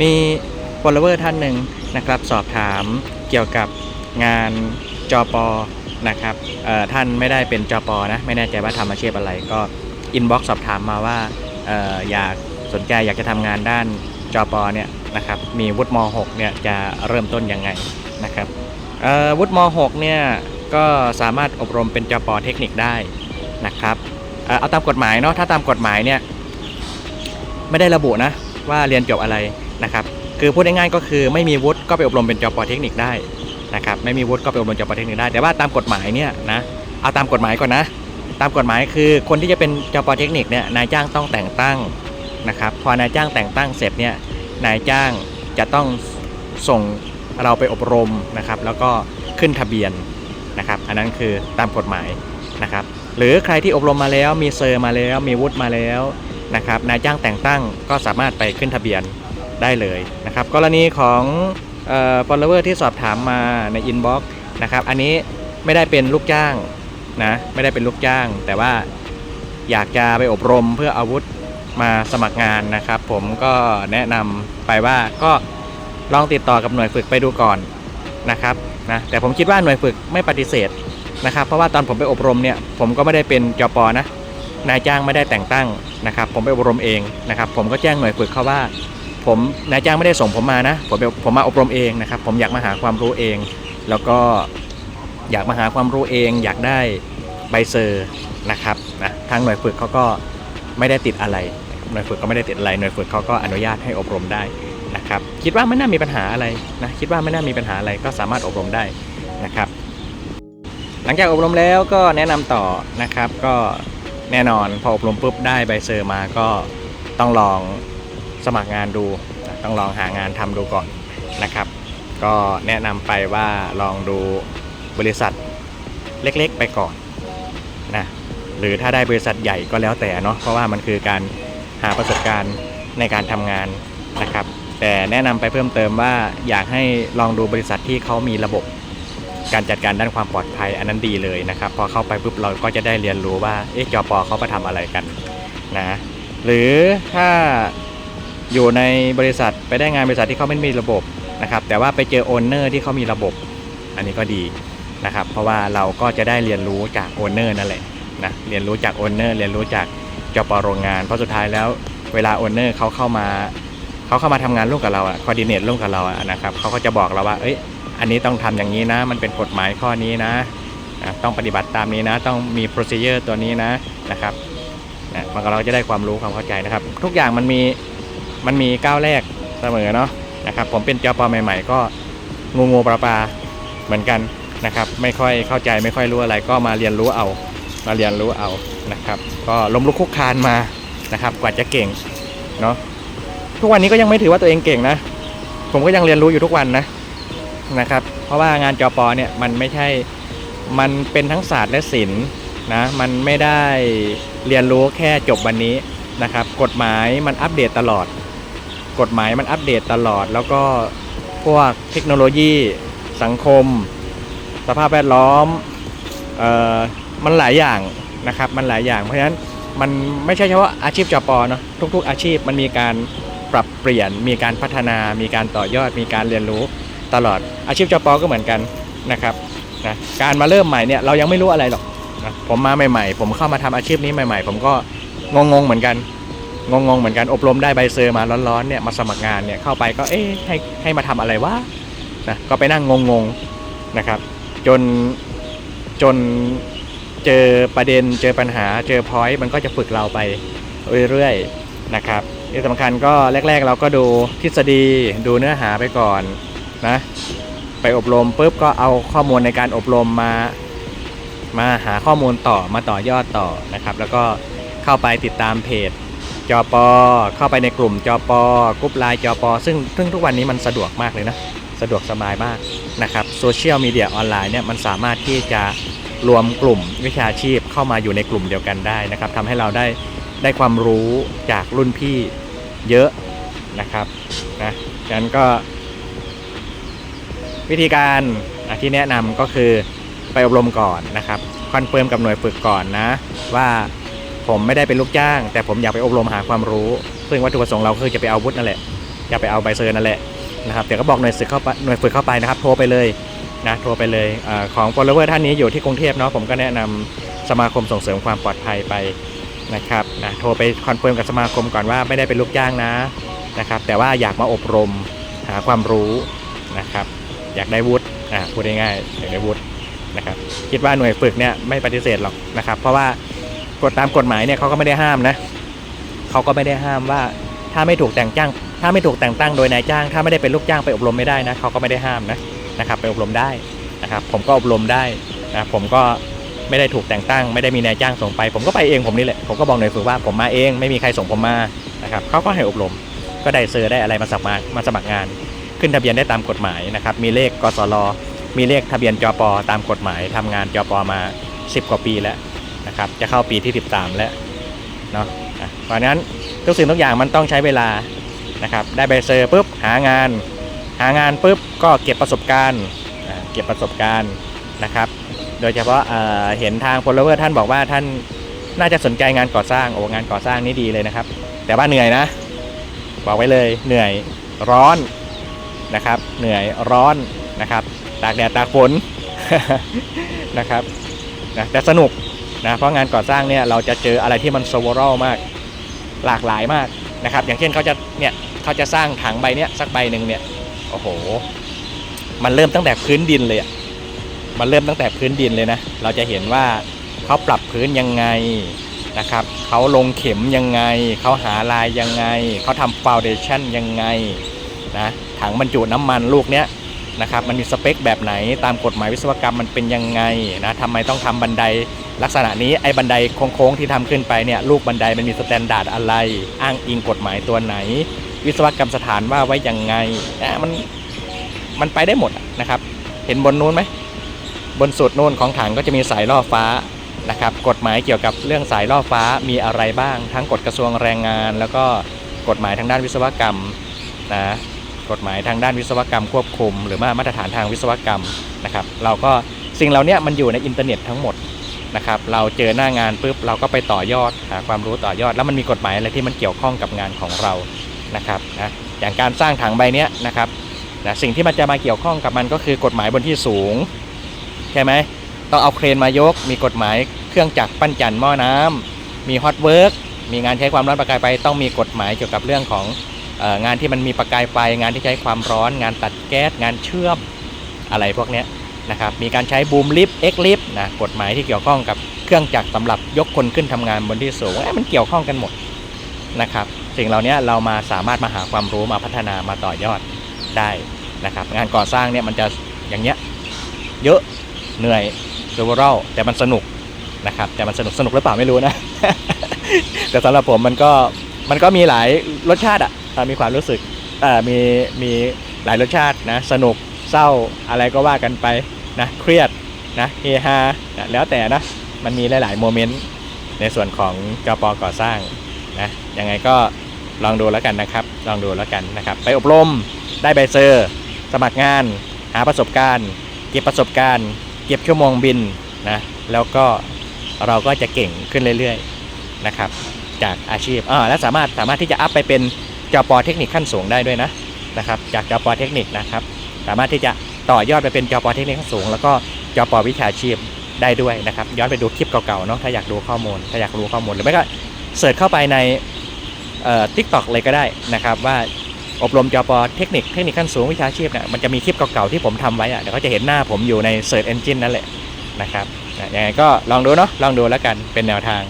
มี follower ท่านหนึ่งนะครับ สอบถามเกี่ยวกับงานจอปอนะครับท่านไม่ได้เป็นจอปอนะ ไม่แน่ใจว่าทำอาชีพอะไรก็อินบ็อกซ์สอบถามมาว่าอออยากสนใจอยากจะทำงานด้านจอปอเนี่ยนะครับมีวุฒิม .6 เนี่ยจะเริ่มต้นยังไงนะครับวุฒิม .6 เนี่ยก็สามารถอบรมเป็นจอปอเทคนิคได้นะครับเอาตามกฎหมายเนาะถ้าตามกฎหมายเนี่ยไม่ได้ระบุนะว่าเรียนจบอะไร นะครับคือพูดง่ายๆก็คือไม่มีวุฒิก็ไปอบรมเป็นจปเทคนิคได้นะครับไม่มีวุฒิก็ไปอบรมจปเทคนิคได้ แต่ว่าตามกฎหมายเนี่ยนะเอาตามกฎหมายก่อนนะ ตามกฎหมายคือคนที่จะเป็นจปเทคนิคเนี่ยนายจ้างต้องแต่งตั้งนะครับพอนายจ้างแต่งตั้งเสร็จเนี่ยนายจ้างจะต้องส่งเราไปอบรมนะครับแล้วก็ขึ้นทะเบียนนะครับอันนั้นคือตามกฎหมายนะครับหรือใครที่อบรมมาแล้วมีเซอร์มาแล้วมีวุฒิมาแล้วนะครับนายจ้างแต่งตั้งก็สามารถไปขึ้นทะเบียน ได้เลยนะครับ กรณีของเอ่อ follower ที่สอบถามมาใน inbox นะครับ อันนี้ไม่ได้เป็นลูกจ้างนะ ไม่ได้เป็นลูกจ้าง แต่ว่าอยากจะไปอบรมเพื่ออาวุธมาสมัครงานนะครับ ผมก็แนะนำไปว่าก็ลองติดต่อกับหน่วยฝึกไปดูก่อนนะครับนะแต่ผมคิดว่าหน่วยฝึกไม่ปฏิเสธนะครับ เพราะว่าตอนผมไปอบรมเนี่ย ผมก็ไม่ได้เป็นจปนะนายจ้างไม่ได้แต่งตั้งนะครับ ผมไปอบรมเองนะครับ ผมก็แจ้งหน่วยฝึกเขาว่า ผมนายจ้างไม่ได้ส่งผมมานะ ผมผมมาอบรมเองนะครับ ผมอยากมาหาความรู้เอง แล้วก็อยากมาหาความรู้เอง อยากได้ใบเซอร์นะครับนะทางหน่วยฝึกเขาก็ไม่ได้ติดอะไร หน่วยฝึกก็ไม่ได้ติดอะไร หน่วยฝึกเขาก็อนุญาตให้อบรมได้นะครับ คิดว่าไม่น่ามีปัญหาอะไรนะ คิดว่าไม่น่ามีปัญหาอะไรก็สามารถอบรมได้นะครับ หลังจากอบรมแล้วก็แนะนำต่อนะครับ ก็แน่นอนพออบรมปุ๊บได้ใบเซอร์มาก็ต้องลอง สมัครงานดู ต้องลองหางานทำดูก่อนนะครับ ก็แนะนำไปว่าลองดูบริษัทเล็กๆไปก่อนนะหรือถ้าได้บริษัทใหญ่ก็แล้วแต่เนาะเพราะว่ามันคือการหาประสบการณ์ในการทำงานนะครับ แต่แนะนำไปเพิ่มเติมว่าอยากให้ลองดูบริษัทที่เขามีระบบการจัดการด้านความปลอดภัยอันนั้นดีเลยนะครับ พอเข้าไปปุ๊บเราก็จะได้เรียนรู้ว่าเอ๊ะจอปอเขาไปทำอะไรกันนะหรือถ้า อยู่ในบริษัทไปได้งานบริษัทที่เขาไม่มีระบบนะครับ แต่ว่าไปเจอโอนเนอร์ที่เขามีระบบ อันนี้ก็ดีนะครับ เพราะว่าเราก็จะได้เรียนรู้จากโอนเนอร์นั่นแหละนะเรียนรู้จากโอนเนอร์เรียนรู้จากจปโรงงาน เพราะสุดท้ายแล้วเวลาโอนเนอร์เขาเข้ามาเขาเข้ามาทำงานร่วมกับเราอะคอร์ดิเนตร่วมกับเราอะนะครับเขาก็จะบอกเราว่าเอ้ยอันนี้ต้องทำอย่างนี้นะ มันเป็นกฎหมายข้อนี้นะอะต้องปฏิบัติตามนี้นะ ต้องมี procedure ตัวนี้นะนะครับนะมันก็เราจะได้ความรู้ความเข้าใจนะครับ ทุกอย่างมันมี มันมีก้าวแรกเสมอเนาะนะครับผมเป็นจปอใหม่ ๆ ก็งูงูปลาปลาเหมือนกันนะครับไม่ค่อยเข้าใจไม่ค่อยรู้อะไรก็มาเรียนรู้เอามาเรียนรู้เอานะครับ ก็ล้มลุกคุกคานมานะครับ กว่าจะเก่งเนาะทุกวันนี้ก็ยังไม่ถือว่าตัวเองเก่งนะ ผมก็ยังเรียนรู้อยู่ทุกวันนะนะครับ เพราะว่างานจปอเนี่ยมันไม่ใช่มันเป็นทั้งศาสตร์และศิลป์นะมันไม่ได้เรียนรู้แค่จบวันนี้นะครับ กฎหมายมันอัปเดตตลอด กฎหมายมันอัปเดตตลอด แล้วก็พวกเทคโนโลยี สังคม สภาพแวดล้อมเอ่อมันหลายอย่างนะครับ มันหลายอย่างเพราะฉะนั้นมันไม่ใช่เฉพาะอาชีพจปเนาะทุก ๆ อาชีพมันมีการปรับเปลี่ยน มีการพัฒนา มีการต่อยอด มีการเรียนรู้ตลอดอาชีพจปก็เหมือนกันนะครับนะการมาเริ่มใหม่เนี่ยเรายังไม่รู้อะไรหรอกนะผมมาใหม่ ๆ ผมเข้ามาทำอาชีพนี้ใหม่ ๆ ผมก็งงๆเหมือนกัน งงๆเหมือนกันอบรมได้ใบเซอร์มาร้อนๆเนี่ยมาสมัครงานเนี่ยเข้าไปก็เอ๊ะให้ให้มาทำอะไรวะนะก็ไปนั่งงงๆนะครับ จนจนเจอประเด็นเจอปัญหาเจอพอยต์มันก็จะฝึกเราไปเรื่อยๆนะครับที่สำคัญก็แรก ๆ เราก็ดูทฤษฎีดูเนื้อหาไปก่อนนะไปอบรมปุ๊บก็เอาข้อมูลในการอบรมมามาหาข้อมูลต่อมาต่อยอดต่อนะครับ แล้วก็เข้าไปติดตามเพจ จอปอเข้าไปในกลุ่มจอปอกรุ๊ปไลน์จอปอซึ่งซึ่งทุกวันนี้มันสะดวกมากเลยนะ สะดวกสบายมากนะครับโซเชียลมีเดียออนไลน์เนี่ยมันสามารถที่จะรวมกลุ่มวิชาชีพเข้ามาอยู่ในกลุ่มเดียวกันได้นะครับทำให้เราได้ได้ความรู้จากรุ่นพี่เยอะนะครับนะฉะนั้นก็ วิธีการที่แนะนำก็คือไปอบรมก่อนนะครับคอนเฟิร์มกับหน่วยฝึกก่อนนะว่า ผมไม่ได้เป็นลูกจ้าง แต่ผมอยากไปอบรมหาความรู้ ซึ่งวัตถุประสงค์เราคือจะไปเอาวุฒินั่นแหละอย่าไปเอาใบเซอร์นั่นแหละนะครับเดี๋ยวก็บอกหน่วยฝึกเข้าไปหน่วยฝึกเข้าไปนะครับ โทรไปเลยนะโทรไปเลยอของ follower ท่านนี้อยู่ที่กรุงเทพเนาะผมก็แนะนำสมาคมส่งเสริมความปลอดภัยไปนะครับนะโทรไปคอนเฟิร์มกับสมาคมก่อนว่าไม่ได้เป็นลูกจ้างนะนะครับ แต่ว่าอยากมาอบรมหาความรู้นะครับ อยากได้วุฒิอ่าพูดง่ายๆอยากได้วุฒินะครับ คิดว่าหน่วยฝึกเนี่ยไม่ปฏิเสธหรอกนะครับ เพราะว่า กฎตามกฎหมายเนี่ยเขาก็ไม่ได้ห้ามนะเขาก็ไม่ได้ห้ามว่าถ้าไม่ถูกแต่งจ้าง ถ้าไม่ถูกแต่งตั้งโดยนายจ้าง ถ้าไม่ได้เป็นลูกจ้างไปอบรมไม่ได้นะเขาก็ไม่ได้ห้ามนะนะครับไปอบรมได้นะครับ ผมก็อบรมได้นะผมก็ไม่ได้ถูกแต่งตั้ง ไม่ได้มีนายจ้างส่งไป ผมก็ไปเองผมนี่แหละผมก็บอกหน่วยฝึกว่าผมมาเองไม่มีใครส่งผมมานะครับเขาก็ให้อบรม ก็ได้เซอร์ได้อะไรมาสมัครมาสมัครงาน ขึ้นทะเบียนได้ตามกฎหมายนะครับ มีเลขกสลมีเลขทะเบียนจปตามกฎหมายทำงานจปมา 10 กว่าปีแล้ว นะครับจะเข้าปีที่ 13 แล้วเนาะเพราะนั้นทุกสิ่งทุกอย่างมันต้องใช้เวลานะครับได้ใบเซอร์ปุ๊บหางาน หางานปุ๊บก็เก็บประสบการณ์เก็บประสบการณ์นะครับโดยเฉพาะเอ่อเห็นทางพลเวอร์ท่านบอกว่าท่านน่าจะสนใจงานก่อสร้างโอ้งานก่อสร้างนี่ดีเลยนะครับ แต่ว่าเหนื่อยนะ บอกไว้เลยเหนื่อยร้อนนะครับ เหนื่อยร้อนนะครับ ตากแดดตากฝนนะครับนะแต่สนุก นะเพราะงานก่อสร้างเนี่ยเราจะเจออะไรที่มันโซเวอรัลมากหลากหลายมากนะครับ อย่างเช่นเขาจะเนี่ยเขาจะสร้างถังใบเนี้ยสักใบหนึ่งเนี่ยโอ้โห มันเริ่มตั้งแต่พื้นดินเลยอะมันเริ่มตั้งแต่พื้นดินเลยนะ เราจะเห็นว่าเขาปรับพื้นยังไงนะครับเขาลงเข็มยังไง เขาหาลายยังไง เขาทำฟาวเดชั่นยังไงนะถังบรรจุน้ำมันลูกเนี้ย นะครับมันมีสเปคแบบไหนตามกฎหมายวิศวกรรมมันเป็นยังไงนะทำไมต้องทำบันไดลักษณะนี้ไอ้บันไดโค้งๆที่ทำขึ้นไปเนี่ยลูกบันไดมันมีสแตนดาร์ดอะไร อ้างอิงกฎหมายตัวไหน วิศวกรรมสถานว่าไว้ยังไงนะมันมันไปได้หมดนะครับ เห็นบนนู้นไหมบนสุดนู้นของถังก็จะมีสายล่อฟ้านะครับกฎหมายเกี่ยวกับเรื่องสายล่อฟ้ามีอะไรบ้าง ทั้งกฎกระทรวงแรงงาน แล้วก็กฎหมายทางด้านวิศวกรรมนะ กฎหมายทางด้านวิศวกรรมควบคุม หรือว่ามาตรฐานทางวิศวกรรมนะครับ เราก็สิ่งเหล่านี้มันอยู่ในอินเทอร์เน็ตทั้งหมดนะครับ เราเจอหน้างานปุ๊บเราก็ไปต่อยอดหาความรู้ต่อยอด แล้วมันมีกฎหมายอะไรที่มันเกี่ยวข้องกับงานของเรานะครับนะอย่างการสร้างถังใบเนี้ยนะครับนะสิ่งที่มันจะมาเกี่ยวข้องกับมันก็คือกฎหมายบนที่สูงใช่ไหมต้องเอาเครนมายก มีกฎหมายเครื่องจักรปั้นจันหม้อน้ำมีฮอตเวิร์กมีงานใช้ความร้อนประกายไฟต้องมีกฎหมายเกี่ยวกับเรื่องของ งานที่มันมีประกายไฟงานที่ใช้ความร้อน งานตัดแก๊สงานเชื่อมอะไรพวกนี้นะครับมีการใช้บูมลิฟต์เอ็กลิฟต์นะกฎหมายที่เกี่ยวข้องกับเครื่องจักรสำหรับยกคนขึ้นทำงานบนที่สูงมันเกี่ยวข้องกันหมดนะครับสิ่งเหล่านี้เรามาสามารถมาหาความรู้มาพัฒนามาต่อยอดได้นะครับ งานก่อสร้างเนี่ยมันจะอย่างเงี้ยเยอะเหนื่อยเซอร์เวอรแต่มันสนุกนะครับแต่มันสนุกสนุกหรือเปล่าไม่รู้นะ แต่สำหรับผมมันก็มันก็มีหลายรสชาติอะ มีความรู้สึกมีมีหลายรสชาตินะสนุกเศร้าอะไรก็ว่ากันไปนะเครียดนะเฮฮานะแล้วแต่นะมันมีหลาย ๆ โมเมนต์ในส่วนของกปก่อสร้างนะยังไงก็ลองดูแล้วกันนะครับ ลองดูแล้วกันนะครับ ไปอบรมได้ใบเซอร์ สมัครงาน หาประสบการณ์ เก็บประสบการณ์ เก็บชั่วโมงบินนะแล้วก็เราก็จะเก่งขึ้นเรื่อย ๆ นะครับ จากอาชีพอ่าและสามารถสามารถที่จะอัพไปเป็น จปเทคนิคขั้นสูงได้ด้วยนะนะครับ จากจปเทคนิคนะครับ สามารถที่จะต่อยอดไปเป็นจปเทคนิคขั้นสูง แล้วก็จปวิชาชีพได้ด้วยนะครับ ย้อนไปดูคลิปเก่าๆเนาะถ้าอยากดูข้อมูล ถ้าอยากรู้ข้อมูลหรือไม่ก็เสิร์ชเข้าไปในเอ่อทิกตอกเลยก็ได้นะครับว่าอบรมจปเทคนิคเทคนิคขั้นสูงวิชาชีพเนี่ยมันจะมีคลิปเก่าๆที่ผมทำไว้อะเดี๋ยวก็จะเห็นหน้าผมอยู่ใน Search Engine นั่นแหละนะครับนะยังไงก็ลองดูเนาะลองดูแล้วกันเป็นแนวทาง